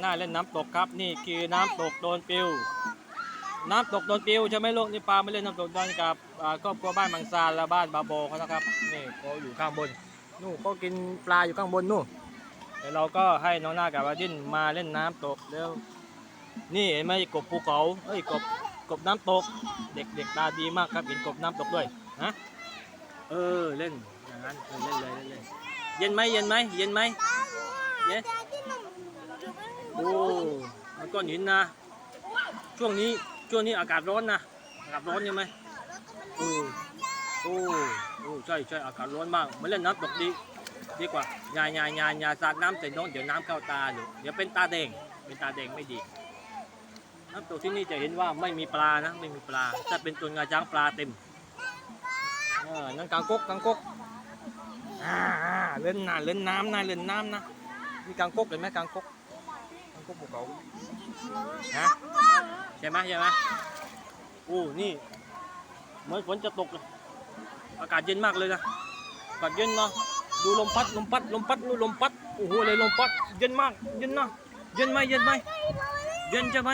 หน้าเล่นน้ำตกครับ นี่คือน้ำตกโดนปิว น้ำตกโดนปิวใช่ไหมลูกนี่ปลาไม่เล่นน้ำตกโดนกับครอบครัวบ้านมังซานและบ้านบาโบเขานะครับนี่เขาอยู่ข้างบนนู่นเขากินปลาอยู่ข้างบนนู่นเดี๋ยวเราก็ให้น้องหน้ากับอาดินมาเล่นน้ำตกเร็วนี่เห็นไหมกบภูเขาเอ้ยกบกบน้ำตก เด็กเด็กตาดีมากครับเห็นกบน้ำตกด้วยฮะเออเล่นอย่างนั้นเออเล่นเลยเล่นเลยเย็นไหมเย็นไหมเย็นไหมเย็น โอ้มันก้อนหินนะ ช่วงนี้ช่วงนี้อากาศร้อนนะอากาศร้อนใช่ไหมโอ้โอ้โอ้ใช่ใช่อากาศร้อนมากมาเล่นน้ำตกดีดีกว่าอย่าอย่าอย่าอย่าสาดน้ำใส่น้องเดี๋ยวน้ำเข้าตาเดี๋ยวเดี๋ยวเป็นตาแดงเป็นตาแดงไม่ดีน้ำตกที่นี่จะเห็นว่าไม่มีปลานะไม่มีปลาถ้าเป็นตัวงาช้างปลาเต็มนั่นกางกกกางกกอ่าเล่นน้ำเล่นน้ำนะเล่นน้ำนะมีกางกกเห็นไหมกางกก กางกเขาฮะใช่ไหมใช่ไหมโอ้นี่เหมือนฝนจะตกเลยอากาศเย็นมากเลยนะอากาศเย็นเนาะดูลมพัดลมพัดลมพัดดูลมพัดโอ้โหเลยลมพัดเย็นมากเย็นนะเย็นไหมเย็นไหมเย็นใช่ไหม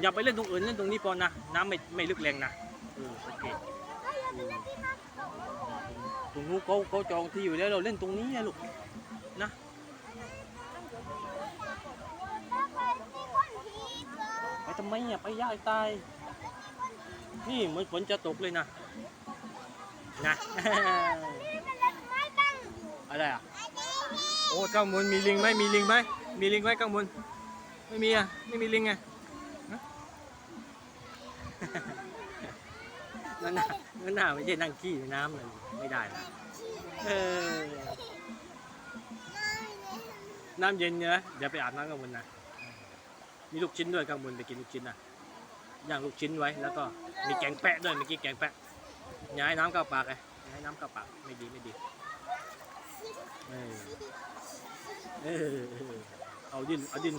อย่าไปเล่นตรงอื่นเล่นตรงนี้พอนะน้ำไม่ไม่ลึกแรงนะโอเคตรงนู้นเขาเขาจองที่อยู่แล้วเราเล่นตรงนี้อะลูกไป ทำไมอะไปยากตาย นี่เหมือนฝนจะตกเลยนะ นะ อะไรอะ โอ้ข้างบนมีลิงไหมมีลิงไหมมีลิงไหมข้างบน ไม่มีอะ ไม่มีลิงไงฮะนั่นน่ะนั่นน่ะไม่ใช่นั่งขี้ในน้ำเลยไม่ได้นะเออน้ำเย็นเนี่ยเดี๋ยวไปอาบน้ำข้างบนนะ มีลูกชิ้นด้วยข้างบนไปกินลูกชิ้นนะย่างลูกชิ้นไว้แล้วก็มีแกงแปะด้วยเมื่อกี้แกงแปะย่าให้น้ำเข้าปากไงย่าให้น้ำเข้าปากไม่ดีไม่ดีเออเออเอาดินเอาดิน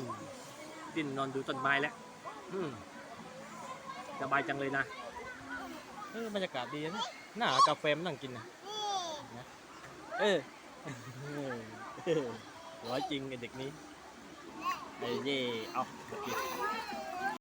ดินนอนดูต้นไม้แล้วอืมสบายจังเลยนะเออบรรยากาศดีนะหน้ากาแฟมานั่งกินนะนะเออเออเอจริงไอเด็กนี้ เอ้ยเย่เอาโอเค